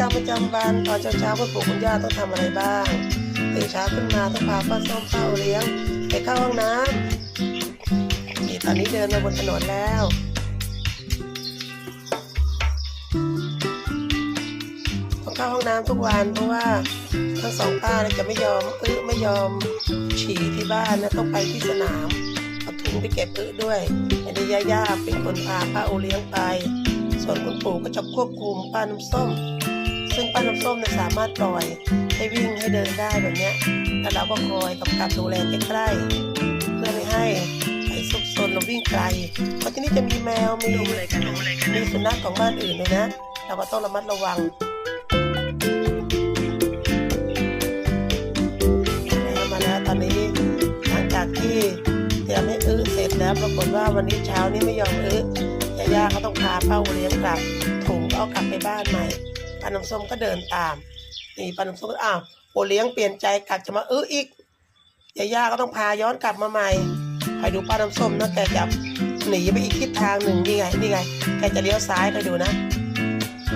รรมประจำวันตอนเช้าๆคุณปู่คุณย่าต้องทำอะไรบ้างตื่นเช้าขึ้นมาต้องพาป้าส้มเข้าเลี้ยงไปเข้าห้องน้ำนี่ตอนนี้เดินมาบนถนนแล้วต้องเข้าห้องน้ำทุกวันเพราะว่าทั้งสองป้าเนี่ยจะไม่ยอมอึไม่ยอมฉี่ที่บ้านนะต้องไปที่สนามเอาถุงไปเก็บอึด้วยอันนี้ย่าๆเป็นคนพาป้าโอเลี้ยงไป ส่วนคุณปู่ก็จะควบคุมป้าน้ำส้ม ซึ่งป้าน้ำส้มเนี่ยสามารถปล่อยให้วิ่งให้เดินได้แบบเนี้ยแล้วเราก็คอยกำกับดูแลใกล้ๆเพื่อไม่ให้ไปซุกซนเราวิ่งไกล เพราะที่นี่จะมีแมวมีมีสุนัขของบ้านอื่นเลยนะ เราก็ต้องระมัดระวังแล้วมาแล้วตอนนี้หลังจากที่เตรียมให้อื้อเสร็จแล้วปรากฏว่าวันนี้เช้านี้ไม่ยอมอื้อย่าๆเขาต้องพาเป้าเลี้ยงกลับถุงก็เอากลับไปบ้านใหม่ ป้าน้ำส้มก็เดินตาม นี่ป้าน้ำส้มก็อ้าวโอเลี้ยงเปลี่ยนใจกลับจะมาเอออีกยาย่าก็ต้องพาย้อนกลับมาใหม่คอยดูป้าน้ำส้มนะแกจะหนีไปอีกทิศทางหนึ่งนี่ไงนี่ไงแกจะเลี้ยวซ้ายไปดูนะ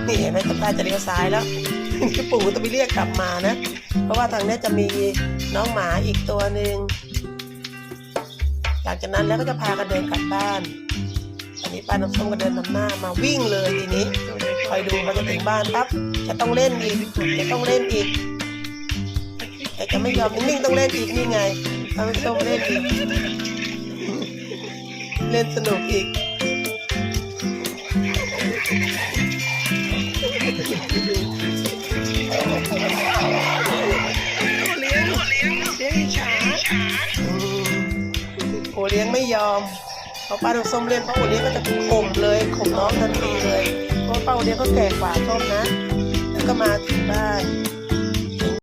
นี่เห็นไหมตาตาจะเลี้ยวซ้ายแล้วพี่ปู่ต้องไปเรียกกลับมานะ เพราะว่าทางนี้จะมีน้องหมาอีกตัวหนึ่งหลังจากนั้นแล้วก็จะพากันเดินกลับบ้าน อันนี้ป้าน้ำส้มก็เดินนำหน้ามาวิ่งเลยทีนี้ คอยดูมันจะถึงบ้านปั๊บจะต้องเล่นอีกจะต้องเล่นอีกแต่จะไม่ยอมนิ่งๆต้องเล่นอีกนี่ไงป้าน้ส้มเล่นอีก เล่นสนุกอีกเลี้ยงเลี้ยงเลี้ยงอิจฉาโอเลี้ยงไม่ยอมพอป้าดูส้มเล่นป้าโอเลี้ยงก็จะข่มเลยข่มน้องทันทีเลย เพราะป้าเนี้ยก็แก่กว่าส้มนะ แล้วก็มาถึงบ้าน